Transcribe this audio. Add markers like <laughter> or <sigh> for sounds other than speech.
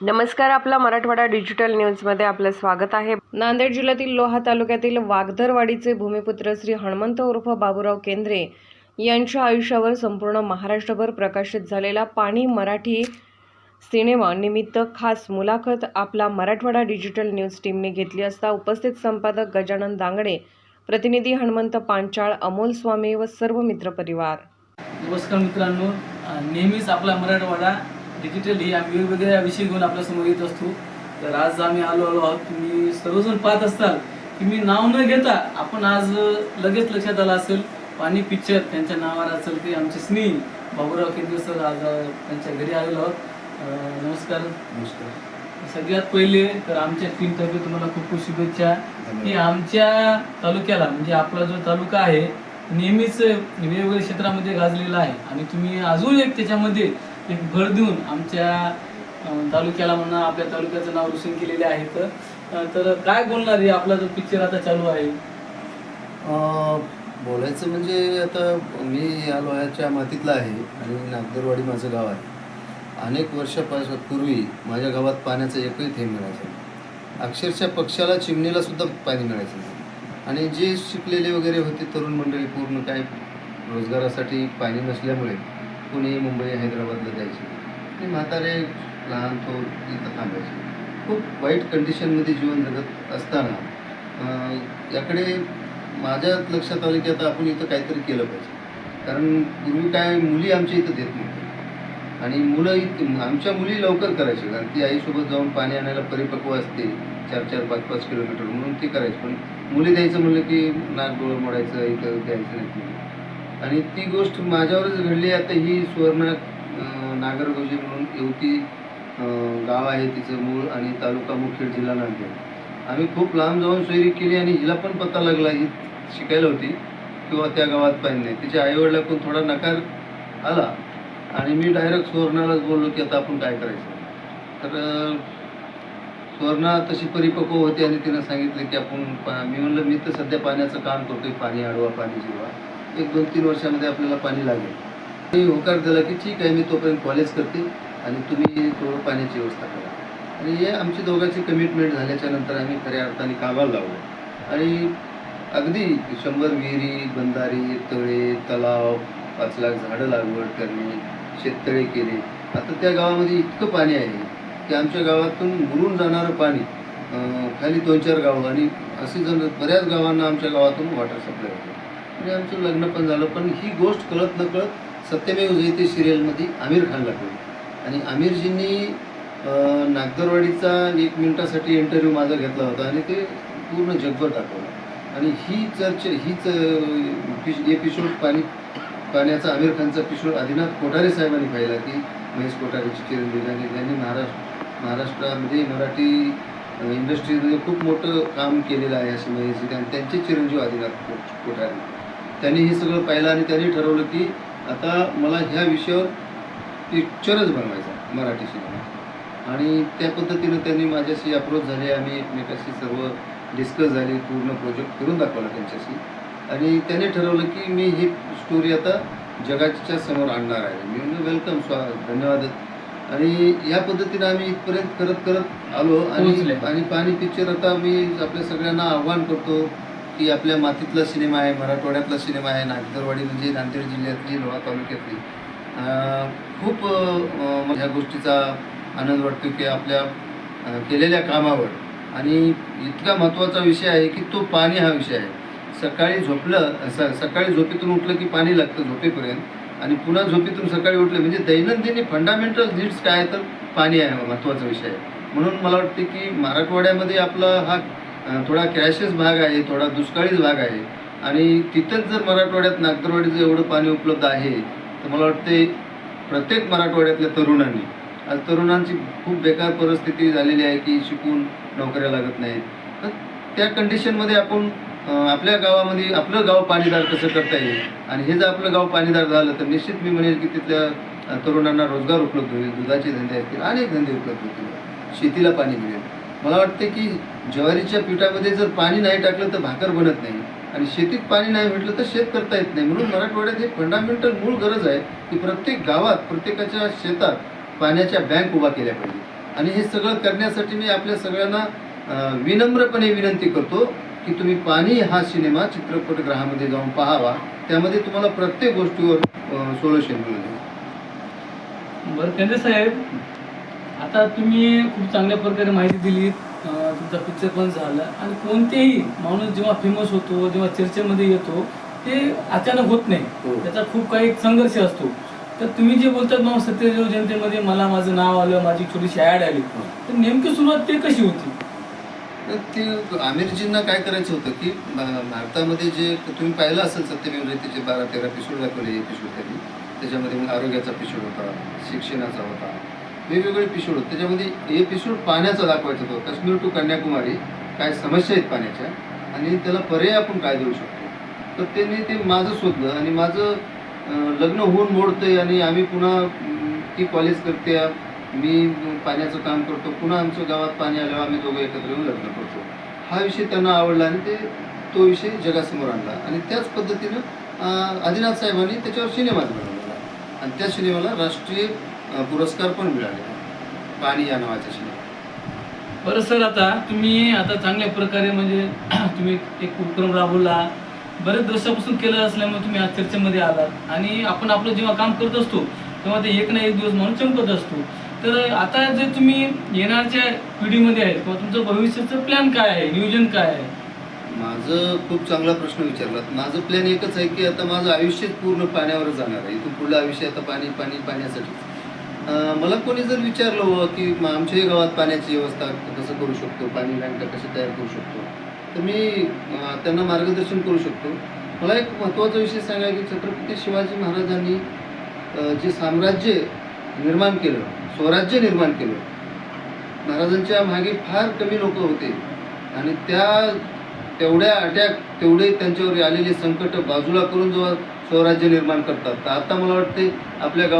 नमस्कार आपला मराठवाडा डिजिटल न्यूजमध्ये आपलं स्वागत आहे. नांदेड जिल्ह्यातील लोहा तालुक्यातील वागदरवाडीचे भूमिपुत्र श्री हनुमंत उर्फ बाबूराव केंद्रे यांच्या आयुष्यावर संपूर्ण महाराष्ट्रभर प्रकाशित झालेला पाणी मराठी सिनेमा निमित्त खास मुलाखत आपला मराठवाडा डिजिटल न्यूज टीमने घेतली असता उपस्थित संपादक गजानन दांगडे प्रतिनिधी हनुमंत पांचाळ अमोल स्वामी व सर्व मित्रपरिवार नमस्कार मित्रांनो नेहमीच आपला मराठवाडा डिजिटल ही आम्ही वेगवेगळ्या विषय घेऊन आपल्यासमोर येत असतो. तर आज आम्ही आलो आलो आहोत. तुम्ही सर्वजण पाहत असताल की मी नाव न घेता आपण आज लगेच लक्षात आलं असेल. पाणी पिक्चर त्यांच्या नावावर असेल ते आमचे स्नेही बाबूराव केंद्रे सर आज त्यांच्या घरी आलेलो आहोत. अं, नमस्कार. सगळ्यात पहिले तर आमच्या टीम तर्फे तुम्हाला खूप खूप शुभेच्छा. की आमच्या तालुक्याला म्हणजे आपला जो तालुका आहे नेहमीच वेगवेगळ्या क्षेत्रामध्ये गाजलेला आहे. आणि तुम्ही अजून एक त्याच्यामध्ये एक भर देऊन आमच्या तालुक्याला म्हणा आपल्या तालुक्याचं नाव रोशन केलेले आहे तर तर काय बोलणार आहे? आपला जो पिक्चर आता चालू आहे. बोलायचं म्हणजे आता मी या लोह्याच्या मातीतला आहे आणि नागदरवाडी माझं गाव आहे. अनेक वर्षापासून पूर्वी माझ्या गावात पाण्याचा एकही थेंब मिळायचं अक्षरशः पक्षाला चिमणीला सुद्धा पाणी मिळायचं नाही. आणि जे शिकलेले वगैरे होते तरुण मंडळी पूर्ण काय रोजगारासाठी पाणी नसल्यामुळे पुणे मुंबई हैदराबादला जायचे. आणि म्हातारे लहान थोर इथं थांबायचे. खूप वाईट कंडिशनमध्ये जीवन जगत असताना याकडे माझ्या लक्षात आलं की आता आपण इथं काहीतरी केलं पाहिजे. कारण पूर्वी काय मुली आमच्या इथं देत नव्हत्या आणि मुलं इत- आमच्या मुली लवकर करायची. कारण ती आईसोबत जाऊन पाणी आणायला परिपक्व असते. चार चार पाच पाच किलोमीटर म्हणून ती करायची. पण मुली द्यायचं म्हणलं की नाक डोळं मोडायचं इथं द्यायचं नाही. आणि ती गोष्ट माझ्यावरच घडली. आता ही सुवर्ण नागरगोजे म्हणून येवती गाव आहे तिचं मूळ आणि तालुका मुखेड जिल्हा नांदेड. आम्ही खूप लांब जाऊन सोयरी केली आणि हिला पण पत्ता लागला. ही शिकायला होती किंवा त्या गावात पाहिजे नाही. तिच्या आईवडिलाकडून थोडा नकार आला आणि मी डायरेक्ट सुवर्णालाच बोललो की आता आपण काय करायचं? तर सुवर्णा तशी परिपक्व होती आणि तिनं सांगितलं की आपण मी म्हणलं मी तर सध्या पाण्याचं काम करतोय पाणी अडवा पाणी जिरवा एक दोन तीन वर्षामध्ये आपल्याला पाणी लागेल. मी होकार दिला की ठीक आहे मी तोपर्यंत कॉलेज करते आणि तुम्ही थोडं पाण्याची व्यवस्था करा. आणि हे आमची दोघांची कमिटमेंट झाल्याच्यानंतर आम्ही खऱ्या अर्थाने कामाला लावलो. आणि अगदी शंभर विहिरी बंधारी तळे तलाव पाच लाख झाडं लागवड करणे शेततळे केले. आता त्या गावामध्ये इतकं पाणी आहे की आमच्या गावातून मुरून जाणारं पाणी खाली दोन चार गावं आणि असे जण बऱ्याच गावांना आमच्या गावातून वॉटर सप्लाय होतं. आणि आमचं लग्न पण झालं पण ही गोष्ट कळत न कळत सत्यमेव जयते सिरियलमध्ये आमिर खानला कळली. आणि आमिरजींनी नागदरवाडीचा एक मिनिटासाठी इंटरव्ह्यू माझा घेतला होता आणि ते पूर्ण जगभर दाखवलं. आणि ही चर्च हीच एपिसोड पाणी पाण्याचा आमिर खानचा एपिसोड आदिनाथ कोठारे साहेबांनी पाहिला की महेश कोठारेची चिरंजीव आणि त्यांनी महाराष्ट्र महाराष्ट्रामध्ये मराठी इंडस्ट्रीमध्ये खूप मोठं काम केलेलं आहे असं महेश आणि त्यांचे चिरंजीव आदिनाथ को- कोठारे. त्यांनी हे सगळं पाहिलं आणि त्यांनी ठरवलं की आता मला ह्या विषयावर पिक्चरच बनवायचा मराठी सिनेमा आणि त्या पद्धतीनं त्यांनी माझ्याशी अप्रोच झाले आम्ही एकमेकाशी सर्व डिस्कस झाले पूर्ण प्रोजेक्ट करून दाखवला त्यांच्याशी. आणि त्याने ठरवलं की मी ही स्टोरी आता जगाच्या समोर आणणार आहे. मी म्हणलं वेलकम स्वा धन्यवाद. आणि या पद्धतीनं आम्ही इथपर्यंत करत करत आलो. आणि आणि पाणी पिक्चर आता मी आपल्या सगळ्यांना आव्हान करतो की आपल्या मातीतला सिनेमा आहे मराठवाड्यातला सिनेमा आहे नागदरवाडी म्हणजे नांदेड जिल्ह्यातली लोहा तालुक्यातली. खूप ह्या गोष्टीचा आनंद वाटतो की आपल्या केलेल्या कामावर. आणि इतका महत्त्वाचा विषय आहे की तो पाणी हा विषय आहे. सकाळी झोपलं स सकाळी झोपेतून उठलं की पाणी लागतं झोपेपर्यंत. आणि पुन्हा झोपेतून सकाळी उठलं म्हणजे दैनंदिनी फंडामेंटल नीड्स काय तर पाणी आहे महत्त्वाचा विषय आहे. म्हणून मला वाटते की मराठवाड्यामध्ये आपला हा थोडा क्रॅशेस भाग आहे थोडा दुष्काळीच भाग आहे. आणि तिथंच जर मराठवाड्यात नागदरवाडीचं एवढं पाणी उपलब्ध आहे तर मला वाटते प्रत्येक मराठवाड्यातल्या तरुणांनी आज तरुणांची खूप बेकार परिस्थिती झालेली आहे की शिकून नोकऱ्या लागत नाहीत. तर त्या कंडिशनमध्ये आपण आपल्या गावामध्ये आपलं गाव पाणीदार कसं करता येईल? आणि हे जर आपलं गाव पाणीदार झालं तर निश्चित मी म्हणेल की तिथल्या तरुणांना रोजगार उपलब्ध होईल दुधाचे धंदे असतील अनेक धंदे उपलब्ध होतील. शेतीला पाणी मिळेल. मला वाटते की ज्वारीच्या पिठामध्ये जर पाणी नाही टाकलं तर भाकर बनत नाही. आणि शेतीत पाणी नाही भेटलं तर शेत करता येत नाही. म्हणून मराठवाड्यात हे फंडामेंटल मूळ गरज आहे की प्रत्येक गावात प्रत्येकाच्या शेतात पाण्याच्या बँक उभा केल्या पाहिजे आणि हे सगळं करण्यासाठी मी आपल्या सगळ्यांना विनम्रपणे विनंती करतो की तुम्ही पाणी हा सिनेमा चित्रपटगृहामध्ये जाऊन पाहावा. त्यामध्ये तुम्हाला प्रत्येक गोष्टीवर सोल्युशन मिळेल बरं केंद्रे साहेब आता तुम्ही खूप चांगल्या प्रकारे माहिती दिली तुमचा पिक्चर पण झाला. आणि कोणतेही माणूस जेव्हा फेमस होतो जेव्हा चर्चेमध्ये येतो ते अचानक होत नाही. हो. त्याचा खूप काही संघर्ष असतो. तर तुम्ही जे बोलतात मग सत्यदेव जनतेमध्ये मला माझं नाव आलं माझी छोटीशी ॲड आली. हो. तर नेमकी सुरुवात ते कशी होती? तर ते आमिरजींना काय करायचं होतं की भारतामध्ये जे तुम्ही पाहिलं असेल सत्यमेव जयतेचे बारा तेरा एपिसोड दाखवले एपिसोड त्यांनी त्याच्यामध्ये आरोग्याचा एपिसोड होता शिक्षणाचा होता. वेगवेगळे एपिसोड होते. त्याच्यामध्ये एपिसोड पाण्याचा दाखवायचा तो काश्मीर टू कन्याकुमारी काय समस्या आहेत पाण्याच्या? आणि त्याला पर्याय आपण काय देऊ शकतो? तर त्यांनी ते माझं शोधलं आणि माझं लग्न होऊन मोडतंय आणि आम्ही पुन्हा ती कॉलेज करते. मी पाण्याचं काम करतो. पुन्हा आमच्या गावात पाणी आल्यावर आम्ही दोघं एकत्र येऊन लग्न करतो. हा विषय त्यांना आवडला आणि ते तो विषय जगासमोर आणला. आणि त्याच पद्धतीनं आदिनाथ साहेबांनी त्याच्यावर सिनेमा बनवलेला आणि त्या सिनेमाला राष्ट्रीय पुरस्कार पण मिळाले. पाणी या नावाच्या सिनेमा बरं सर आता तुम्ही आता चांगल्या प्रकारे म्हणजे <clears throat> तुम्ही एक उपक्रम राबवला. बरेच वर्षापासून केलं असल्यामुळे तुम्ही आज चर्चेमध्ये आलात. आणि आपण आपलं जेव्हा काम करत असतो तेव्हा ते एक ना एक दिवस म्हणून चमकत असतो. तर आता जे तुम्ही येणारच्या पिढीमध्ये आहेत किंवा तुमचं भविष्याचं प्लॅन काय आहे? नियोजन काय आहे? माझं खूप चांगला प्रश्न विचारलात. माझं प्लॅन एकच आहे की आता माझं आयुष्यच पूर्ण पाण्यावर जाणार आहे. इथून पुढलं आयुष्य आता पाणी पाणी पाण्यासाठी. मला कोणी जर विचारलं हो की म- आमच्याही गावात पाण्याची व्यवस्था कसं करू शकतो? पाणी बँका कशी तयार करू शकतो? तर मी त्यांना मार्गदर्शन करू शकतो. मला एक महत्त्वाचा विषय सांगा की छत्रपती शिवाजी महाराजांनी जे साम्राज्य निर्माण केलं स्वराज्य निर्माण केलं महाराजांच्या मागे फार कमी लोक होते. आणि त्या तेवढ्या अटॅक तेवढे त्यांच्यावर आलेले संकट बाजूला करून जेव्हा स्वराज्य निर्माण करतात. तर आता मला वाटते आपल्या गाव